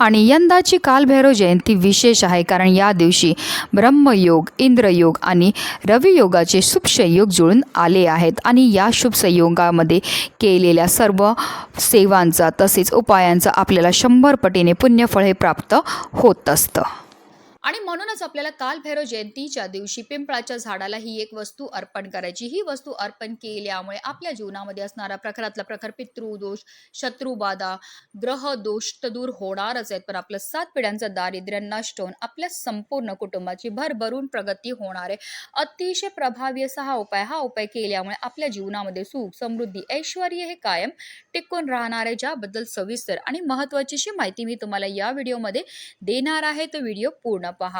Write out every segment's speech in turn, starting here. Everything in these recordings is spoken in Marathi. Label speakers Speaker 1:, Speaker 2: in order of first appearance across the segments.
Speaker 1: आणि यंदाची कालभैरव जयंती विशेष आहे कारण या दिवशी ब्रह्मयोग इंद्रयोग आणि रवियोगाचे शुभ संयोग जुळून आले आहेत. आणि या शुभ संयोगामध्ये केलेल्या सर्व सेवांचा तसेच उपायांचा आपल्याला शंभर पटीने पुण्यफळ हे प्राप्त होत असतं. म्हणूनच आपल्याला कालभैरव जयंतीच्या दिवशी पिंपळाच्या झाडाला ही एक वस्तू अर्पण करायची. ही वस्तू अर्पण केल्यामुळे आपल्या जीवनामध्ये असणारा प्रखरातला प्रखर पितृदोष शत्रुबाधा ग्रह दोष तर दूर होणारच आहेत. पण आपलं सात पिढ्यांचं दारिद्र्य नष्ट होऊन आपल्या संपूर्ण कुटुंबाची भरभरून प्रगती होणार आहे. अतिशय प्रभावी असा हा उपाय हा उपाय केल्यामुळे आपल्या जीवनामध्ये सुख समृद्धी ऐश्वर हे कायम टिकून राहणार आहे ज्याबद्दल सविस्तर आणि महत्त्वाचीशी माहिती मी तुम्हाला या व्हिडिओमध्ये देणार आहे. तो व्हिडिओ पूर्ण पहा.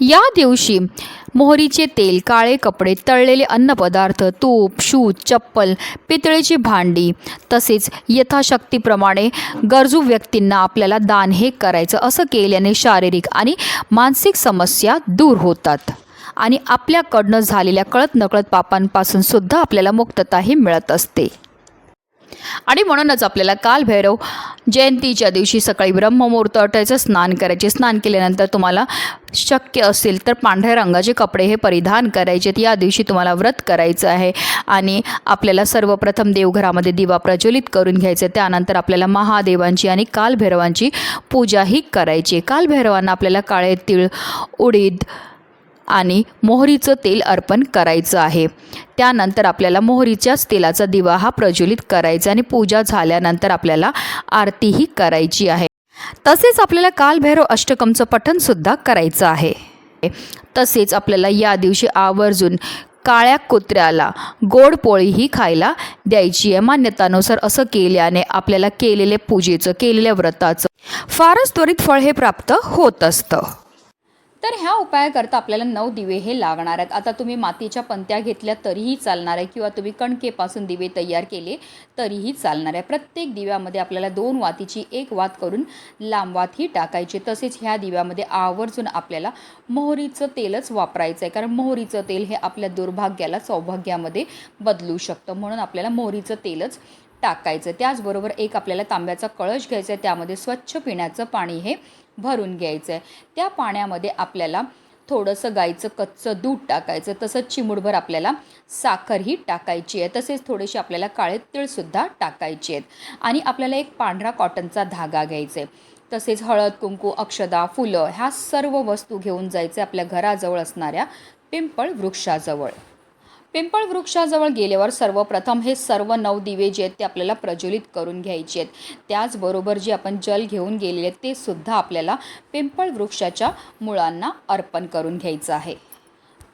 Speaker 1: या दिवशी मोहरीचे तेल काळे कपडे तळलेले अन्नपदार्थ तूप शूज चप्पल पितळेची भांडी तसेच यथाशक्तीप्रमाणे गरजू व्यक्तींना आपल्याला दान हे करायचं असं केल्याने शारीरिक आणि मानसिक समस्या दूर होतात आणि आपल्याकडनं झालेल्या कळत नकळत पापांपासून सुद्धा आपल्याला मुक्तताही मिळत असते. आणि म्हणूनच आपल्याला कालभैरव जयंतीच्या दिवशी सकाळी ब्रह्ममुहूर्त अटायचं स्नान करायचे. स्नान केल्यानंतर तुम्हाला शक्य असेल तर पांढऱ्या रंगाचे कपडे हे परिधान करायचे. या दिवशी तुम्हाला व्रत करायचं आहे आणि आपल्याला सर्वप्रथम देवघरामध्ये दिवा प्रज्वलित करून घ्यायचे. त्यानंतर आपल्याला महादेवांची आणि कालभैरवांची पूजाही करायची. कालभैरवांना आपल्याला काळे तीळ उडीद आणि मोहरीचं तेल अर्पण करायचं आहे. त्यानंतर आपल्याला मोहरीच्याच तेलाचा दिवा हा प्रज्वलित करायचा आणि पूजा झाल्यानंतर आपल्याला आरतीही करायची आहे. तसेच आपल्याला कालभैरव अष्टकमचं पठणसुद्धा करायचं आहे. तसेच आपल्याला या दिवशी आवर्जून काळ्या कुत्र्याला गोड पोळीही खायला द्यायची आहे. मान्यतानुसार असं केल्याने आपल्याला केलेल्या पूजेचं केलेल्या व्रताचं फारच त्वरित फळ हे प्राप्त होत असतं. तर ह्या उपायाकरता आपल्याला नऊ दिवे हे लागणार आहेत. आता तुम्ही मातीच्या पंत्या घेतल्या तरीही चालणार आहे किंवा तुम्ही कणकेपासून दिवे तयार केले तरीही चालणार आहे. प्रत्येक दिव्यामध्ये आपल्याला दोन वातीची एक वात करून लांब वात ही टाकायची. तसेच ह्या दिव्यामध्ये आवर्जून आपल्याला मोहरीचं तेलच वापरायचं आहे कारण मोहरीचं तेल हे आपल्या दुर्भाग्याला सौभाग्यामध्ये बदलू शकतं. म्हणून आपल्याला मोहरीचं तेलच टाकायचं त्याचबरोबर एक आपल्याला तांब्याचा कळश घ्यायचा आहे त्यामध्ये स्वच्छ पिण्याचं पाणी हे भरून घ्यायचं आहे त्या पाण्यामध्ये आपल्याला थोडंसं गाईचं कच्चं दूध टाकायचं तसंच चिमुडभर आपल्याला साखरही टाकायची आहे. तसेच थोडेसे आपल्याला काळे तिळसुद्धा टाकायचे आहेत. आणि आपल्याला एक पांढरा कॉटनचा धागा घ्यायचा आहे. तसेच हळद कुंकू अक्षदा फुलं ह्या सर्व वस्तू घेऊन जायचे आपल्या घराजवळ असणाऱ्या पिंपळ वृक्षाजवळ. पिंपळ वृक्षाजवळ गेल्यावर सर्वप्रथम हे सर्व नऊ दिवे जे आहेत ते आपल्याला प्रज्वलित करून घ्यायचे आहेत. त्याचबरोबर जे आपण जल घेऊन गेलेले आहेत ते सुद्धा आपल्याला पिंपळ वृक्षाच्या मुळांना अर्पण करून घ्यायचं आहे.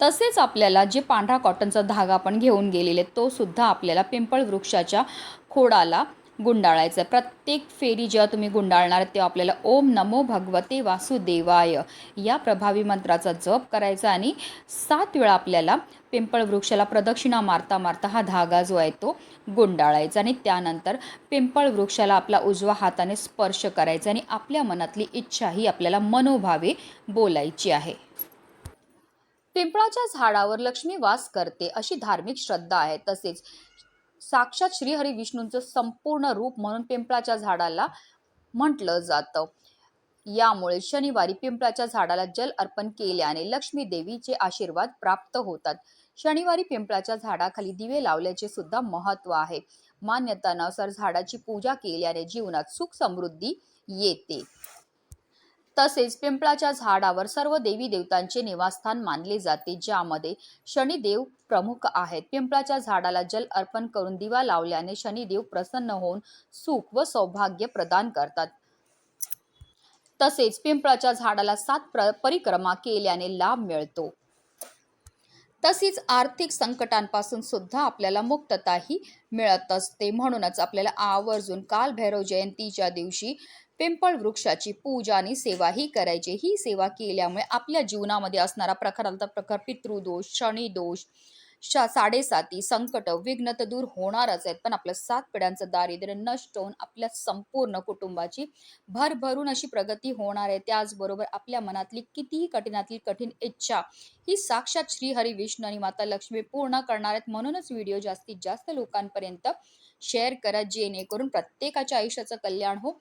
Speaker 1: तसेच आपल्याला जे पांढरा कॉटनचा धागा आपण घेऊन गेलेले तो सुद्धा आपल्याला पिंपळ वृक्षाच्या खोडाला गुंडाळायचं. आहे प्रत्येक फेरी जेव्हा तुम्ही गुंडाळणार तेव्हा आपल्याला ओम नमो भगवते वासुदेवाय या प्रभावी मंत्राचा जप करायचा आणि सात वेळा आपल्याला पिंपळ वृक्षाला प्रदक्षिणा मारता मारता हा धागा जो आहे तो गुंडाळायचा आणि त्यानंतर पिंपळ वृक्षाला आपला उजवा हाताने स्पर्श करायचा आणि आपल्या मनातली इच्छा ही आपल्याला मनोभावे बोलायची आहे. पिंपळाच्या झाडावर लक्ष्मी वास करते अशी धार्मिक श्रद्धा आहे. तसेच साक्षात श्रीहरी विष्णूंचं संपूर्ण रूप म्हणून पिंपळाच्या झाडाला म्हटलं जातं. यामुळे शनिवारी पिंपळाच्या झाडाला जल अर्पण केल्याने लक्ष्मी देवीचे आशीर्वाद प्राप्त होतात. शनिवारी पिंपळाच्या झाडाखाली दिवे लावल्याचे सुद्धा महत्त्व आहे. मान्यतानुसार झाडाची पूजा केल्याने जीवनात सुख समृद्धी येते. तसेच पिंपळाच्या झाडावर सर्व देवी देवतांचे निवासस्थान मानले जाते ज्यामध्ये शनिदेव प्रमुख आहेत. पिंपळाच्या झाडाला जल अर्पण करून दिवा लावल्याने शनिदेव प्रसन्न होऊन सुख व सौभाग्य प्रदान करतात. तसेच पिंपळाच्या झाडाला सात परिक्रमा केल्याने लाभ मिळतो. तसेच आर्थिक संकटांपासून सुद्धा आपल्याला मुक्तताही मिळत असते. म्हणूनच आपल्याला आवर्जून कालभैरव जयंतीच्या दिवशी पिंपळ वृक्षाची पूजा आणि सेवाही करायची. ही सेवा केल्यामुळे आपल्या जीवनामध्ये असणारा प्रखर प्रकार पितृदोष शनिदोष शा साडेसाती संकट विघ्न तर दूर होणारच आहेत. पण आपल्या सात पिढ्यांचं दारिद्र्य नष्ट होऊन आपल्या संपूर्ण कुटुंबाची भरभरून अशी प्रगती होणार आहे. त्याचबरोबर आपल्या मनातली कितीही कठीणातली कठीण इच्छा ही साक्षात श्रीहरी विष्णू आणि माता लक्ष्मी पूर्ण करणार आहेत. म्हणूनच व्हिडिओ जास्तीत जास्त लोकांपर्यंत शेअर करा. जेणेकरून प्रत्येकाच्या आयुष्याचं कल्याण हो.